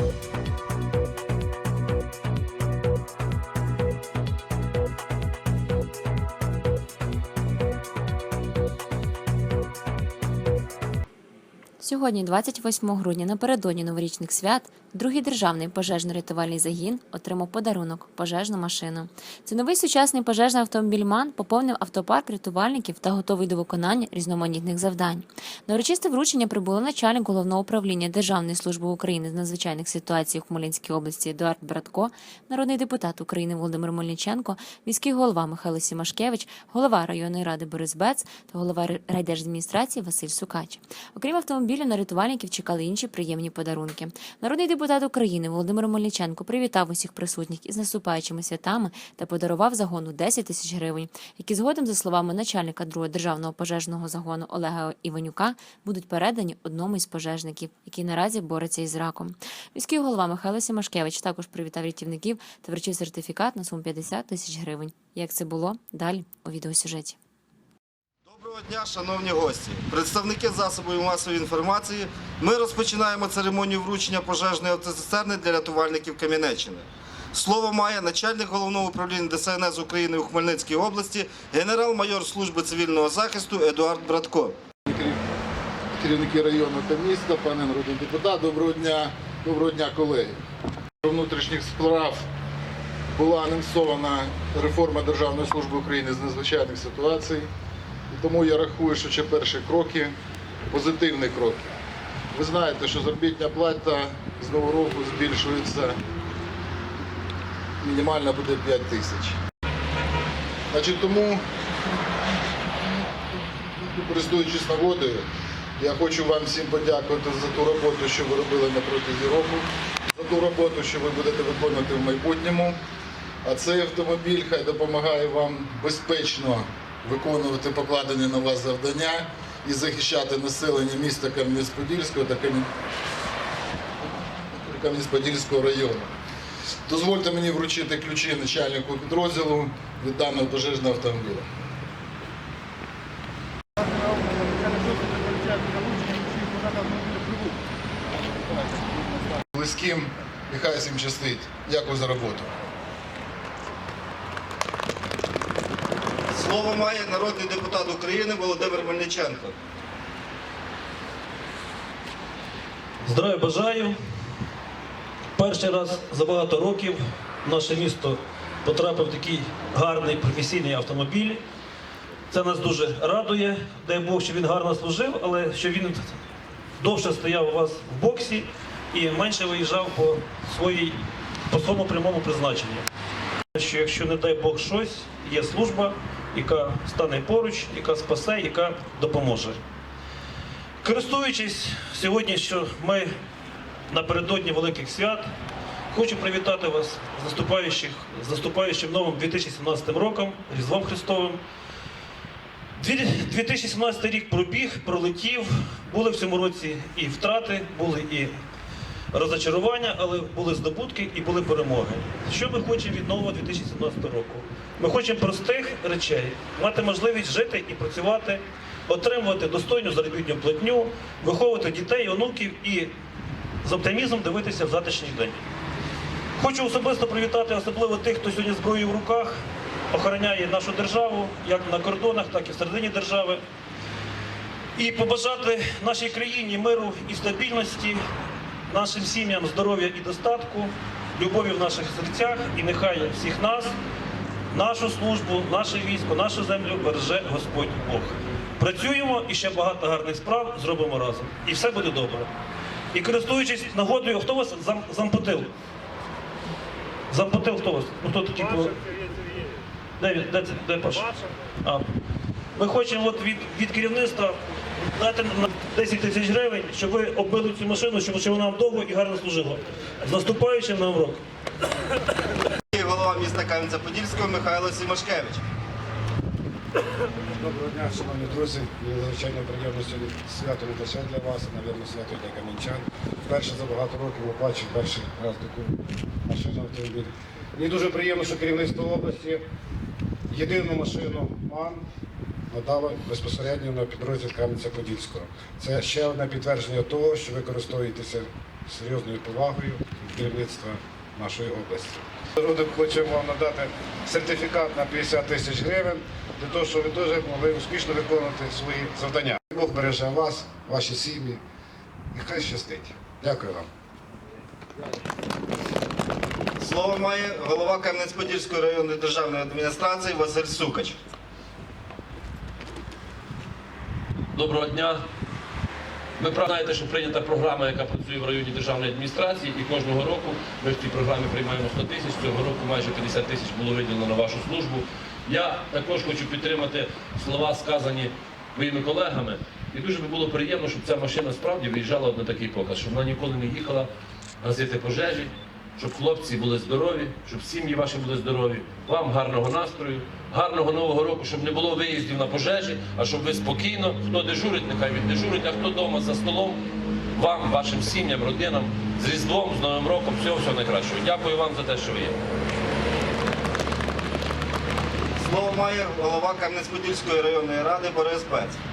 Thank you. Сьогодні, 28 грудня, напередодні новорічних свят, другий державний пожежно-рятувальний загін отримав подарунок пожежну машину. Це новий сучасний пожежний автомобіль МАН поповнив автопарк рятувальників та готовий до виконання різноманітних завдань. На урочисте вручення прибуло начальник головного управління Державної служби України з надзвичайних ситуацій у Хмельницькій області Едуард Братко, народний депутат України Володимир Мельниченко, міський голова Михайло Сімашкевич, голова районної ради Борис Бец та голова райдержадміністрації Василь Сукач. Окрім автомобіля, на рятувальників чекали інші приємні подарунки. Народний депутат України Володимир Мельниченко привітав усіх присутніх із наступаючими святами та подарував загону 10 тисяч гривень, які згодом, за словами начальника другого державного пожежного загону Олега Іванюка, будуть передані одному із пожежників, який наразі бореться із раком. Міський голова Михайло Сімашкевич також привітав рятівників та вручив сертифікат на суму 50 тисяч гривень. Як це було далі у відеосюжеті. Доброго дня, шановні гості, представники засобів масової інформації. Ми розпочинаємо церемонію вручення пожежної автоцистерни для рятувальників Кам'янеччини. Слово має начальник головного управління ДСНС України у Хмельницькій області, генерал-майор служби цивільного захисту Едуард Братко. керівники району та міста, пане народний депутат, доброго дня, доброго дня, колеги. Внутрішніх справ була анонсована реформа Державної служби України з надзвичайних ситуацій. Тому я рахую, що це перші кроки, позитивні кроки. Ви знаєте, що заробітня плата з нового року збільшується, мінімальна буде 5 тисяч. Значить, тому користуючись нагодою, я хочу вам всім подякувати за ту роботу, що ви робили на протязі року, за ту роботу, що ви будете виконувати в майбутньому. А цей автомобіль хай допомагає вам безпечно виконувати покладені на вас завдання і захищати населення міста Кам'янець-Подільського та Кам'янець-Подільського району. Дозвольте мені вручити ключі начальнику підрозділу від даного пожежного автомобіля. Близьким, нехай всім щастить. Дякую за роботу. Слово має народний депутат України Володимир Мельниченко. Здравия бажаю. Перший раз за багато років в наше місто потрапив такий гарний професійний автомобіль. Це нас дуже радує. Дай Бог, що він гарно служив, але що він довше стояв у вас в боксі і менше виїжджав по, своїй, по своєму прямому призначенню. Що якщо, не дай Бог, щось, є служба, яка стане поруч, яка спасе, яка допоможе. Користуючись сьогодні, що ми напередодні великих свят, хочу привітати вас з наступаючим новим 2017 роком, Різдвом Христовим. 2017 рік пробіг, пролетів, були в цьому році і втрати, були і розочарування, але були здобутки і були перемоги. Що ми хочемо від нового 2017 року? Ми хочемо простих речей, мати можливість жити і працювати, отримувати достойну заробітну платню, виховувати дітей, онуків і з оптимізмом дивитися в завтрашній день. Хочу особисто привітати особливо тих, хто сьогодні зброєю в руках охороняє нашу державу, як на кордонах, так і всередині держави. І побажати нашій країні миру і стабільності, нашим сім'ям здоров'я і достатку, любові в наших серцях, і нехай всіх нас, нашу службу, наше військо, нашу землю береже Господь Бог. Працюємо і ще багато гарних справ зробимо разом. І все буде добре. І користуючись нагодою, хто вас зам, зампотил? Зампотил хто вас? Ну хто такий? по- Де він? Де, це- де Паша? А. Ми хочемо от від, від керівництва дати 10 тисяч гривень, щоб ви оббили цю машину, щоб вона вам довго і гарно служила. З наступаючим нам рок. Голова міста Кам'янця-Подільського Михайло Сімашкевич. Доброго дня, шановні друзі. І, Звичайно, приємно сьогодні свято не лише для вас, а, мабуть, свято для кам'янчан. Вперше за багато років ми бачимо перший раз таку машину автомобіль. Мені дуже приємно, що керівництво області єдину машину МАН надало безпосередньо на підрозділ Кам'янця-Подільського. Це ще одне підтвердження того, що ви користуєтеся серйозною повагою керівництва нашої області. Родом хочемо вам надати сертифікат на 50 тисяч гривень для того, щоб ви дуже могли успішно виконувати свої завдання. Бог береже вас, ваші сім'ї і хай щастить. Дякую вам. Слово має голова Кам'янець-Подільської районної державної адміністрації Василь Сукач. Доброго дня. Ви знаєте, що прийнята програма, яка працює в районі державної адміністрації, і кожного року ми в цій програмі приймаємо 100 тисяч. Цього року майже 50 тисяч було виділено на вашу службу. Я також хочу підтримати слова, сказані моїми колегами. І дуже би було приємно, щоб ця машина справді виїжджала на такий показ, щоб вона ніколи не їхала гасити пожежі, щоб хлопці були здорові, щоб сім'ї ваші були здорові. Вам гарного настрою, гарного нового року, щоб не було виїздів на пожежі, а щоб ви спокійно, хто дежурить, нехай він дежурить, а хто вдома за столом, вам, вашим сім'ям, родинам, з Різдвом, з Новим роком, всього всього найкращого. Дякую вам за те, що ви є. Слово має голова Кам'янець-Подільської районної ради Борис Бець.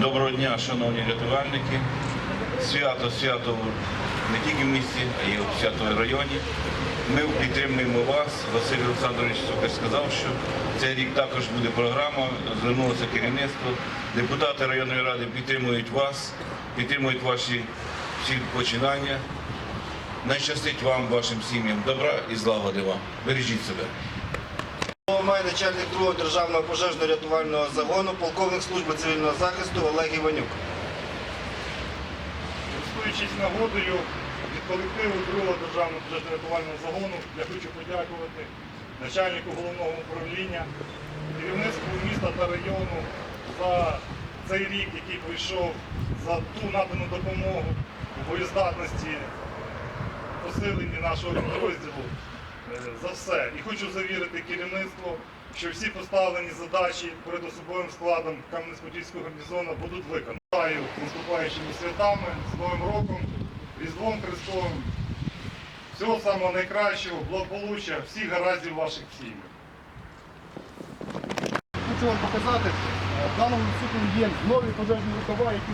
Доброго дня, шановні рятувальники. Свято, свято не тільки в місті, а й в свято районі. Ми підтримуємо вас. Василь Олександрович Сукар сказав, що цей рік також буде програма. Звернулося керівництво. Депутати районної ради підтримують вас, підтримують ваші всі починання. Найщастить вам, вашим сім'ям, добра і злагоди вам. Бережіть себе. Має начальник другого державного пожежно-рятувального загону, полковник служби цивільного захисту Олег Іванюк. Користуючись нагодою від колективу другого державного пожежно-рятувального загону, я хочу подякувати начальнику головного управління, керівництву міста та району за цей рік, який пройшов, за ту надану допомогу у боєздатності посиленні нашого підрозділу. Е, За все. І хочу завірити керівництво, що всі поставлені задачі перед особовим складом Кам'янець-Подільського гарнізону будуть виконані. Вітаю з наступаючими святами, з Новим роком, Різдвом Христовим. Всього самого найкращого, благополуччя, всіх гараздів ваших сім'ях. Хочу вам показати, е, в даному відсутні є нові пожежні рукава, які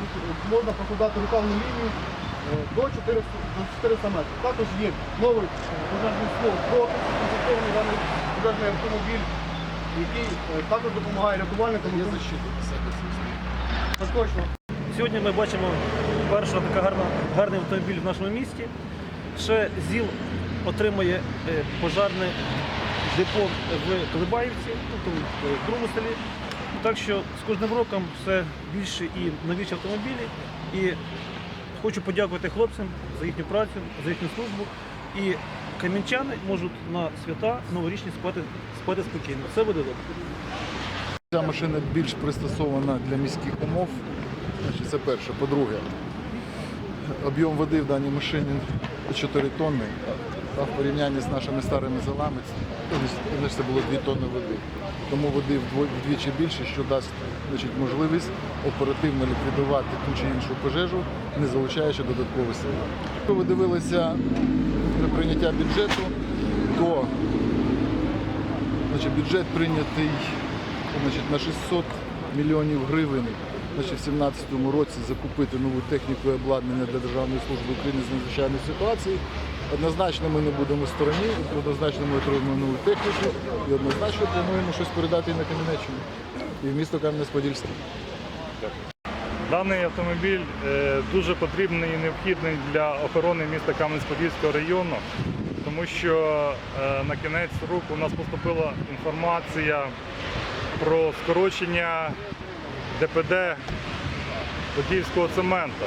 можна прокладати рукавну лінію до 400, 400 метрів. Також є новий е, пожежний слов проти, даний пожежний автомобіль, який е, також допомагає рятувальникам. Є защита. Сьогодні ми бачимо перший гарний автомобіль в нашому місті. Ще ЗІЛ отримує е, пожарне депо в Колибаївці, е, в другому селі. Так що з кожним роком все більше і новіші автомобілі. І хочу подякувати хлопцям за їхню працю, за їхню службу. І кам'янчани можуть на свята новорічні спати, спати спокійно. Все буде добре. Ця машина більш пристосована для міських умов. Значить, це перше. По-друге, об'єм води в даній машині 4 тонни, а в порівнянні з нашими старими залами це- це було 2 тонни води. Тому води вдвічі більше, що дасть значить, можливість оперативно ліквідувати ту чи іншу пожежу, не залучаючи додаткові сили. Якщо ви дивилися прийняття бюджету, то Значить, бюджет прийнятий значить, на 600 мільйонів гривень значить, в 2017 році закупити нову техніку і обладнання для Державної служби України з надзвичайних ситуацій. Однозначно ми не будемо в стороні, однозначно ми отримаємо нову техніку і однозначно плануємо щось передати і на Кам'янеччину, і в місто Кам'янець-Подільське. Даний автомобіль е, дуже потрібний і необхідний для охорони міста Кам'янець-Подільського району, тому що е, на кінець року у нас поступила інформація про скорочення ДПД Подільського цемента.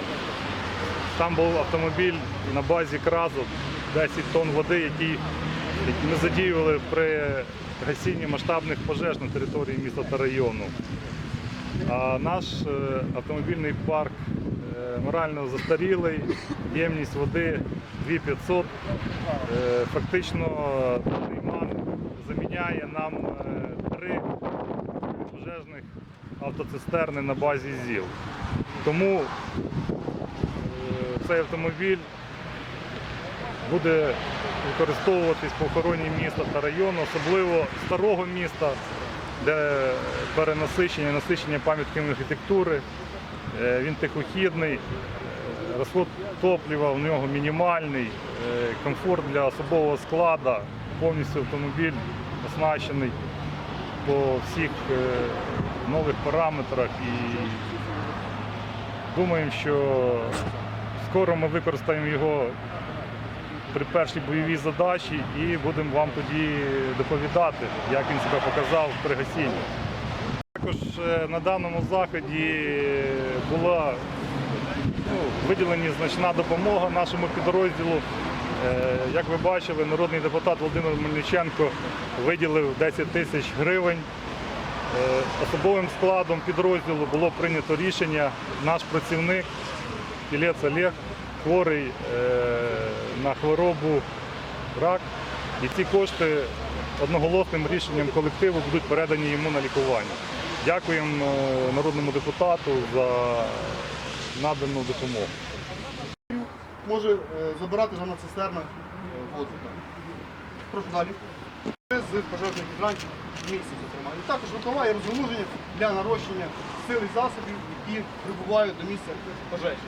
Там був автомобіль на базі кразу 10 тонн води, які, які ми задіювали при гасінні масштабних пожеж на території міста та району. А наш е, автомобільний парк е, морально застарілий, ємність води 2500. Е, Фактично даний МАН заміняє нам три пожежних автоцистерни на базі ЗІЛ. Тому цей автомобіль буде використовуватись по охороні міста та району, особливо старого міста, де перенасичення, насичення пам'ятками архітектури, Е, Він тихохідний, е, розход топлива в нього мінімальний, е, комфорт для особового складу, повністю автомобіль оснащений по всіх нових параметрах. І думаємо, що скоро ми використаємо його при першій бойовій задачі і будемо вам тоді доповідати, як він себе показав при гасінні. Також е, на даному заході була ну, виділені значна допомога нашому підрозділу. Е, Як ви бачили, народний депутат Володимир Мельниченко виділив 10 тисяч гривень. Е, Особовим складом підрозділу було прийнято рішення. Наш працівник Пілець Олег хворий е, на хворобу рак. І ці кошти одноголосним рішенням колективу будуть передані йому на лікування. Дякуємо е, народному депутату за надану допомогу. може е, забирати вже на цистернах воду. Прошу далі. З пожежних гідрантів місяць, зокрема. Також випливає розгалуження для нарощення сил і засобів, які прибувають до місця пожежі.